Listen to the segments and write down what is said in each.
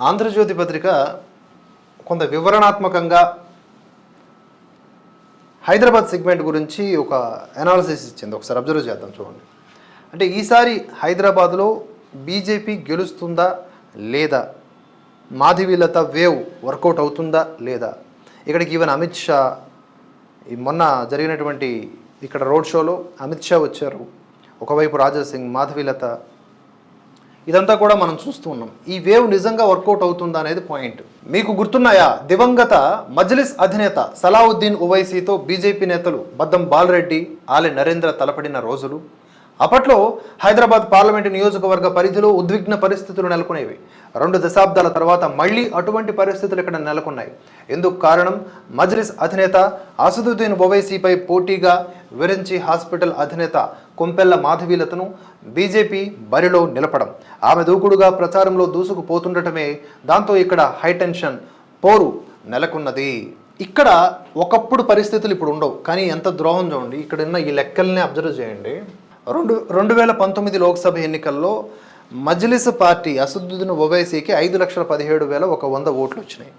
ఆంధ్రజ్యోతి పత్రిక కొంత వివరణాత్మకంగా హైదరాబాద్ సెగ్మెంట్ గురించి ఒక అనాలిసిస్ ఇచ్చింది. ఒకసారి అబ్జర్వ్ చేద్దాం చూడండి. అంటే ఈసారి హైదరాబాద్లో బీజేపీ గెలుస్తుందా లేదా? మాధవీలత వేవ్ వర్కౌట్ అవుతుందా లేదా? ఇక్కడికి ఈవెన్ అమిత్ షా ఈ మొన్న జరిగినటువంటి ఇక్కడ రోడ్ షోలో అమిత్ షా వచ్చారు. ఒకవైపు రాజా సింగ్ మాధవీలత ఇదంతా కూడా మనం చూస్తూ ఉన్నాం. ఈ వేవ్ నిజంగా వర్కౌట్ అవుతుందా అనేది పాయింట్. మీకు గుర్తున్నాయా? దివంగత మజ్లిస్ అధినేత సలావుద్దీన్ ఓవైసీతో బీజేపీ నేతలు బద్దం బాలరెడ్డి ఆలె నరేంద్ర తలపడిన రోజులు. అప్పట్లో హైదరాబాద్ పార్లమెంటు నియోజకవర్గ పరిధిలో ఉద్విగ్న పరిస్థితులు నెలకొనేవి. రెండు దశాబ్దాల తర్వాత మళ్ళీ అటువంటి పరిస్థితులు ఇక్కడ నెలకొన్నాయి. ఎందుకు కారణం? మజ్లిస్ అధినేత అసదుద్దీన్ ఓవైసీపై పోటీగా విరించి హాస్పిటల్ అధినేత కొంపెల్ల మాధవీలతను బీజేపీ బరిలో నిలపడం. ఆమె దూకుడుగా ప్రచారంలో దూసుకుపోతుండటమే దాంతో ఇక్కడ హైటెన్షన్ పోరు నెలకొన్నది. ఇక్కడ ఒకప్పుడు పరిస్థితులు ఇప్పుడు ఉండవు. కానీ ఎంత ద్రోహం చూడండి. ఇక్కడ ఉన్న ఈ లెక్కల్ని అబ్జర్వ్ చేయండి. రెండు రెండు వేల పంతొమ్మిది లోక్సభ ఎన్నికల్లో మజ్లిస్ పార్టీ అసదుద్దీన్ ఓవైసీకి ఐదు లక్షల పదిహేడు వేల ఒక వంద ఓట్లు వచ్చినాయి.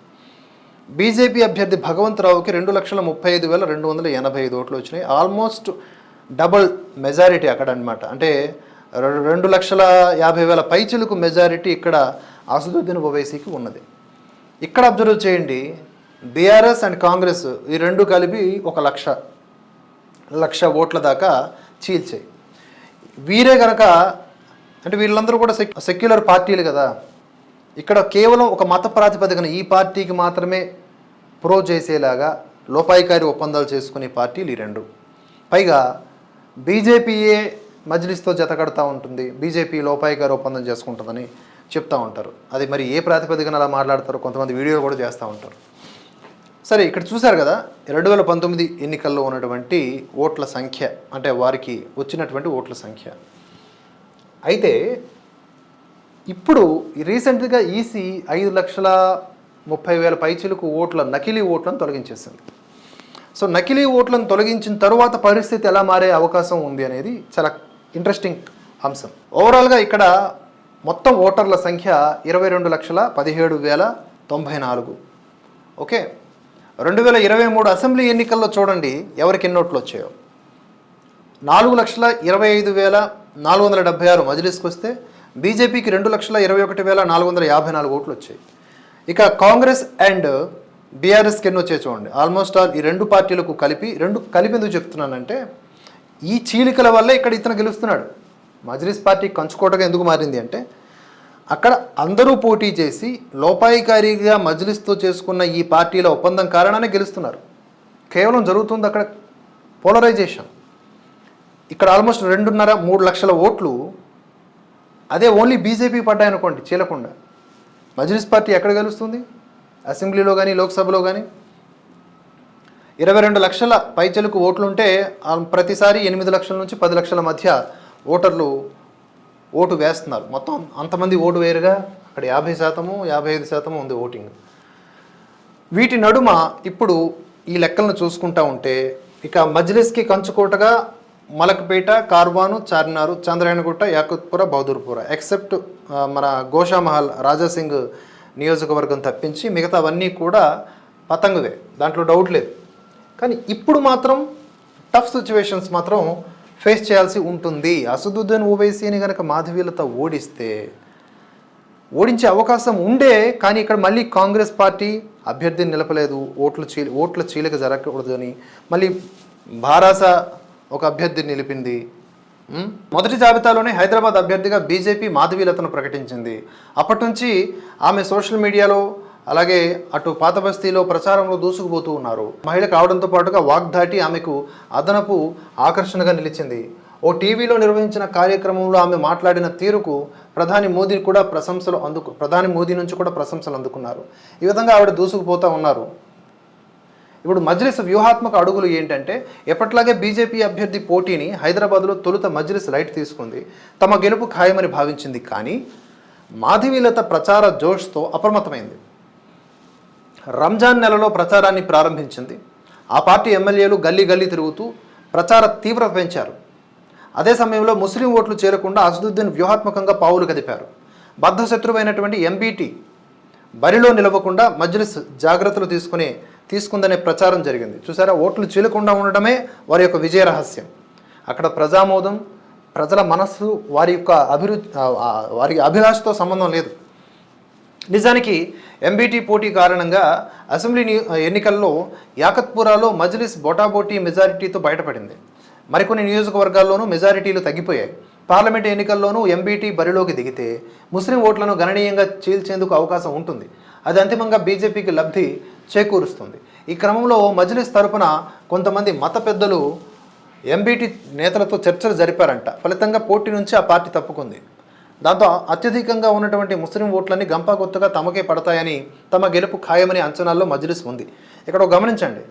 బీజేపీ అభ్యర్థి భగవంతరావుకి రెండు లక్షల ముప్పై ఐదు వేల రెండు వందల ఎనభై ఐదు ఓట్లు వచ్చినాయి. ఆల్మోస్ట్ డబల్ మెజారిటీ అక్కడ అనమాట అంటే రెండు లక్షల యాభై వేల పైచిలకు మెజారిటీ ఇక్కడ అసదుద్దీన్ ఒవైసీకి ఉన్నది. ఇక్కడ అబ్జర్వ్ చేయండి. బీఆర్ఎస్ అండ్ కాంగ్రెస్ ఈ రెండు కలిపి ఒక లక్ష లక్ష ఓట్ల దాకా చీల్చాయి. వీరే గనక అంటే వీళ్ళందరూ కూడా సెక్యులర్ పార్టీలు కదా. ఇక్కడ కేవలం ఒక మత ప్రాతిపదికన ఈ పార్టీకి మాత్రమే ప్రో చేసేలాగా లోపాయికారి ఒప్పందాలు చేసుకునే పార్టీలు ఈ రెండు. పైగా బీజేపీయే మజ్లిస్తో జతకడతా ఉంటుంది. బీజేపీ లోపాయికారి ఒప్పందం చేసుకుంటుందని చెప్తా ఉంటారు. అది మరి ఏ ప్రాతిపదికన అలా మాట్లాడతారో కొంతమంది వీడియోలు కూడా చేస్తూ ఉంటారు. సరే ఇక్కడ చూశారు కదా రెండు వేల పంతొమ్మిది ఎన్నికల్లో ఉన్నటువంటి ఓట్ల సంఖ్య అంటే వారికి వచ్చినటువంటి ఓట్ల సంఖ్య. అయితే ఇప్పుడు రీసెంట్గా ఈసీ ఐదు లక్షల ముప్పై వేల పైచీలకు ఓట్ల నకిలీ ఓట్లను తొలగించేసింది. సో నకిలీ ఓట్లను తొలగించిన తరువాత పరిస్థితి ఎలా మారే అవకాశం ఉంది అనేది చాలా ఇంట్రెస్టింగ్ అంశం. ఓవరాల్గా ఇక్కడ మొత్తం ఓటర్ల సంఖ్య ఇరవై రెండు లక్షల పదిహేడు వేల తొంభై నాలుగు. ఓకే? రెండు వేల ఇరవై మూడు అసెంబ్లీ ఎన్నికల్లో చూడండి ఎవరికి ఎన్ని ఓట్లు వచ్చాయో. నాలుగు లక్షల ఇరవై ఐదు వేల నాలుగు వందల డెబ్బై ఆరు మజిలీస్కి వస్తే బీజేపీకి రెండు లక్షల ఇరవై ఒకటి వేల నాలుగు వందల యాభై నాలుగు ఓట్లు వచ్చాయి. ఇక కాంగ్రెస్ అండ్ బీఆర్ఎస్కి ఎన్ని వచ్చాయి చూడండి. ఆల్మోస్ట్ ఆల్ ఈ రెండు పార్టీలకు కలిపి రెండు కలిపి ఎందుకు చెప్తున్నానంటే ఈ చీలికల వల్లే ఇక్కడ ఇతను గెలుస్తున్నాడు. మజ్లిస్ పార్టీ కంచుకోటగా ఎందుకు మారింది అంటే అక్కడ అందరూ పోటీ చేసి లోపాయికారిగా మజ్లిస్తో చేసుకున్న ఈ పార్టీల ఒప్పందం కారణానే గెలుస్తున్నారు. కేవలం జరుగుతుంది అక్కడ పోలరైజేషన్. ఇక్కడ ఆల్మోస్ట్ రెండున్నర మూడు లక్షల ఓట్లు అదే ఓన్లీ బీజేపీ పడ్డాయనుకోండి చీలకుండా. మజ్లిస్ పార్టీ ఎక్కడ గెలుస్తుంది? అసెంబ్లీలో కానీ లోక్సభలో కానీ ఇరవై రెండు లక్షల పైచలకు ఓట్లుంటే ప్రతిసారి ఎనిమిది లక్షల నుంచి పది లక్షల మధ్య ఓటర్లు ఓటు వేస్తున్నారు. మొత్తం అంతమంది ఓటు వేరుగా అక్కడ యాభై శాతము యాభై ఐదు శాతము ఉంది ఓటింగ్. వీటి నడుమ ఇప్పుడు ఈ లెక్కలను చూసుకుంటా ఉంటే ఇక మజ్లిస్కి కంచుకోటగా మలక్పేట కార్వాను చార్మినారు చంద్రాయణగుట్ట యాకుత్పుర బౌదూర్పుర ఎక్సెప్ట్ మన గోషామహల్ రాజాసింగ్ నియోజకవర్గం తప్పించి మిగతావన్నీ కూడా పతంగువే. దాంట్లో డౌట్ లేదు. కానీ ఇప్పుడు మాత్రం టఫ్ సిచ్యువేషన్స్ మాత్రం ఫేస్ చేయాల్సి ఉంటుంది. అసదుద్దీన్ ఓవైసీని కనుక మాధవీలతో ఓడిస్తే ఓడించే అవకాశం ఉండే కానీ ఇక్కడ మళ్ళీ కాంగ్రెస్ పార్టీ అభ్యర్థిని నిలపలేదు. ఓట్లు చీ ఓట్ల చీలిక జరగకూడదని మళ్ళీ భారాస ఒక అభ్యర్థిని నిలిపింది. మొదటి జాబితాలోనే హైదరాబాద్ అభ్యర్థిగా బీజేపీ మాధవీలతను ప్రకటించింది. అప్పటి నుంచి ఆమె సోషల్ మీడియాలో అలాగే అటు పాత బస్తీలో ప్రచారంలో దూసుకుపోతూ ఉన్నారు. మహిళ కావడంతో పాటుగా వాగ్దాటి ఆమెకు అదనపు ఆకర్షణగా నిలిచింది. ఓ టీవీలో నిర్వహించిన కార్యక్రమంలో ఆమె మాట్లాడిన తీరుకు ప్రధాని మోదీ కూడా ప్రశంసలు అందుకు ప్రధాని మోదీ నుంచి కూడా ప్రశంసలు అందుకున్నారు. ఈ విధంగా ఆవిడ దూసుకుపోతూ ఉన్నారు. ఇప్పుడు మజ్లిస్ వ్యూహాత్మక అడుగులు ఏంటంటే ఎప్పట్లాగే బీజేపీ అభ్యర్థి పోటీని హైదరాబాద్లో తొలుత మజ్లిస్ లైట్ తీసుకుంది. తమ గెలుపు ఖాయమని భావించింది కానీ మాధవీలత ప్రచార జోష్తో అప్రమత్తమైంది. రంజాన్ నెలలో ప్రచారాన్ని ప్రారంభించింది. ఆ పార్టీ ఎమ్మెల్యేలు గల్లీ గల్లీ తిరుగుతూ ప్రచార తీవ్రత పెంచారు. అదే సమయంలో ముస్లిం ఓట్లు చేరకుండా అసదుద్దీన్ వ్యూహాత్మకంగా పావులు కదిపారు. బద్ధశత్రువైనటువంటి ఎంబీటీ బరిలో నిలవకుండా మజ్లిస్ జాగ్రత్తలు తీసుకునే తీసుకుందనే ప్రచారం జరిగింది. చూసారా? ఓట్లు చీలకుండా ఉండడమే వారి యొక్క విజయ రహస్యం. అక్కడ ప్రజామోదం ప్రజల మనస్సు వారి యొక్క అభిరుచి వారి అభిలాషతో సంబంధం లేదు. నిజానికి ఎంబీటీ పోటీ కారణంగా అసెంబ్లీ ఎన్నికల్లో యాకత్పురాలో మజ్లిస్ బొటాబోటీ మెజారిటీతో బయటపడింది. మరికొన్ని నియోజకవర్గాల్లోనూ మెజారిటీలు తగ్గిపోయాయి. పార్లమెంట్ ఎన్నికల్లోనూ ఎంబీటీ బరిలోకి దిగితే ముస్లిం ఓట్లను గణనీయంగా చీల్చేందుకు అవకాశం ఉంటుంది. అది అంతిమంగా బీజేపీకి లబ్ధి చేకూరుస్తుంది. ఈ క్రమంలో మజ్లిస్ తరపున కొంతమంది మత పెద్దలు ఎంబీటీ నేతలతో చర్చలు జరిపారంట. ఫలితంగా పోటీ నుంచి ఆ పార్టీ తప్పుకుంది. దాంతో అత్యధికంగా ఉన్నటువంటి ముస్లిం ఓట్లన్నీ గంపా కొత్తగా తమకే పడతాయని తమ గెలుపు ఖాయమని అంచనాల్లో మజ్లిస్ ఉంది. ఇక్కడ గమనించండి.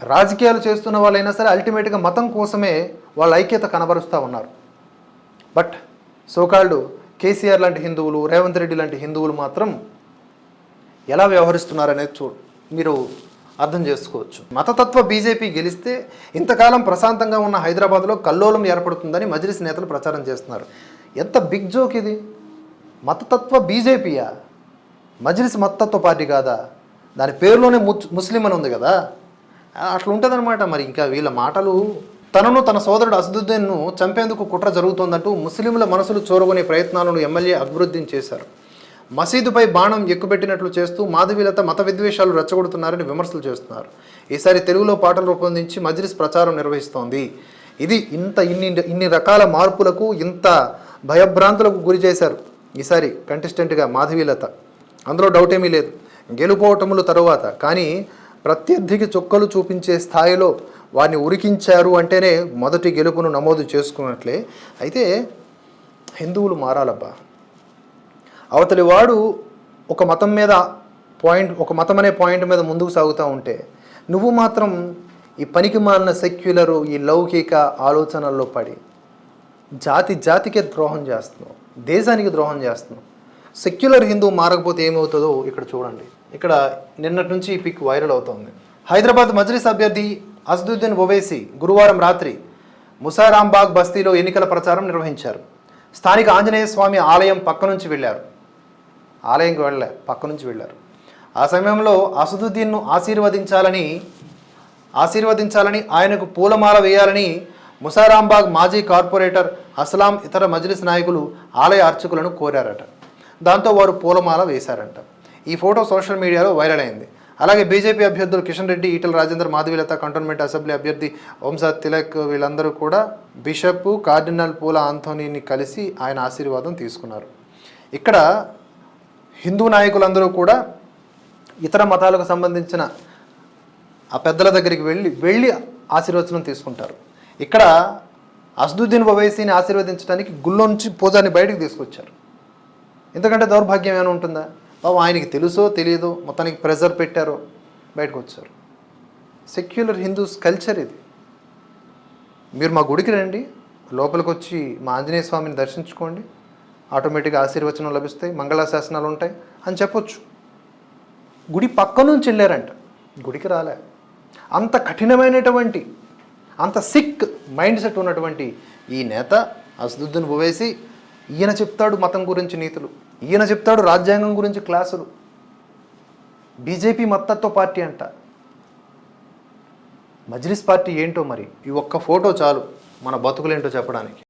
రాజకీయాలు చేస్తున్న వాళ్ళైనా సరే అల్టిమేట్గా మతం కోసమే వాళ్ళ ఐక్యత కనబరుస్తూ ఉన్నారు. బట్ సోకాళ్ళు కేసీఆర్ లాంటి హిందువులు రేవంత్ రెడ్డి లాంటి హిందువులు మాత్రం ఎలా వ్యవహరిస్తున్నారనేది చూ మీరు అర్థం చేసుకోవచ్చు. మతతత్వ బీజేపీ గెలిస్తే ఇంతకాలం ప్రశాంతంగా ఉన్న హైదరాబాద్లో కల్లోలం ఏర్పడుతుందని మజ్లిస్ నేతలు ప్రచారం చేస్తున్నారు. ఎంత బిగ్ జోక్ ఇది? మతతత్వ బీజేపీయా? మజ్లిస్ మతతత్వ పార్టీ కాదా? దాని పేరులోనే ముస్లిం అని ఉంది కదా? అట్లా ఉంటుందన్నమాట మరి. ఇంకా వీళ్ళ మాటలు తనను తన సోదరుడు అసదుద్దీన్ను చంపేందుకు కుట్ర జరుగుతోందంటూ ముస్లింల మనసులు చూరగొనే ప్రయత్నాలను ఎమ్మెల్యే అభివృద్ధి చేశారు. మసీదుపై బాణం ఎక్కుపెట్టినట్లు చేస్తూ మాధవీలత మత విద్వేషాలు రెచ్చగొడుతున్నారని విమర్శలు చేస్తున్నారు. ఈసారి తెలుగులో పాటలు రూపొందించి మజ్లిస్ ప్రచారం నిర్వహిస్తోంది. ఇది ఇంత ఇన్ని ఇన్ని రకాల మార్పులకు ఇంత భయభ్రాంతులకు గురి చేశారు. ఈసారి కంటెస్టెంట్గా మాధవీలత. అందులో డౌట్ ఏమీ లేదు. గెలుపోవటముల తరువాత. కానీ ప్రత్యర్థికి చుక్కలు చూపించే స్థాయిలో వారిని ఉరికించారు అంటేనే మొదటి గెలుపును నమోదు చేసుకున్నట్లే. అయితే హిందువులు మారాలబ్బా. అవతలి వాడు ఒక మతం మీద పాయింట్ ఒక మతం అనే పాయింట్ మీద ముందుకు సాగుతూ ఉంటే నువ్వు మాత్రం ఈ పనికి మాలిన సెక్యులరు ఈ లౌకిక ఆలోచనల్లో పడి జాతి జాతికే ద్రోహం చేస్తున్నావు. దేశానికి ద్రోహం చేస్తున్నావు. సెక్యులర్ హిందూ మారకపోతే ఏమవుతుందో ఇక్కడ చూడండి. ఇక్కడ నిన్నటి నుంచి ఈ పిక్ వైరల్ అవుతోంది. హైదరాబాద్ మజ్లిస్ అభ్యర్థి అసదుద్దీన్ ఓవైసీ గురువారం రాత్రి ముసారాంబాగ్ బస్తీలో ఎన్నికల ప్రచారం నిర్వహించారు. స్థానిక ఆంజనేయ స్వామి ఆలయం పక్క నుంచి వెళ్ళారు. ఆలయంకి వెళ్ళలే పక్క నుంచి వెళ్ళారు. ఆ సమయంలో అసదుద్దీన్ను ఆశీర్వదించాలని ఆశీర్వదించాలని ఆయనకు పూలమాల వేయాలని ముసారాంబాగ్ మాజీ కార్పొరేటర్ అస్లాం ఇతర మజ్లిస్ నాయకులు ఆలయ అర్చకులను కోరారట. దాంతో వారు పూలమాల వేశారంట. ఈ ఫోటో సోషల్ మీడియాలో వైరల్ అయింది. అలాగే బీజేపీ అభ్యర్థులు కిషన్ రెడ్డి ఈటల రాజేందర్ మాధవీలత కంటోన్మెంట్ అసెంబ్లీ అభ్యర్థి వంశా తిలక్ వీళ్ళందరూ కూడా బిషప్ కార్డినల్ పూల ఆంథోనీని కలిసి ఆయన ఆశీర్వాదం తీసుకున్నారు. ఇక్కడ హిందూ నాయకులందరూ కూడా ఇతర మతాలకు సంబంధించిన ఆ పెద్దల దగ్గరికి వెళ్ళి వెళ్ళి ఆశీర్వచనం తీసుకుంటారు. ఇక్కడ అసదుద్దీన్ ఓవైసీని ఆశీర్వదించడానికి గుళ్ళో నుంచి పూజాని బయటకు తీసుకొచ్చారు. ఎందుకంటే దౌర్భాగ్యం ఏమైనా ఉంటుందా? బాబు ఆయనకి తెలుసో తెలియదో మొత్తానికి ప్రెజర్ పెట్టారో బయటకు వచ్చారు. సెక్యులర్ హిందూస్ కల్చర్ ఇది. మీరు మా గుడికి రండి లోపలికి వచ్చి మా ఆంజనేయ స్వామిని దర్శించుకోండి. ఆటోమేటిక్గా ఆశీర్వచనం లభిస్తాయి మంగళాశాసనాలు ఉంటాయి అని చెప్పొచ్చు. గుడి పక్క నుంచి వెళ్ళారంట. గుడికి రాలే. అంత కఠినమైనటువంటి అంత సిక్ మైండ్ సెట్ ఉన్నటువంటి ఈ నేత అసదుద్దీన్ ఓవైసీ ఈయన చెప్తాడు మతం గురించి నీతులు ఈయన చెప్తాడు రాజ్యాంగం గురించి క్లాసులు. బీజేపీ మత్తత్వ పార్టీ అంట. మజ్లిస్ పార్టీ ఏంటో మరి? ఈ ఒక్క ఫోటో చాలు మన బతుకులేంటో చెప్పడానికి.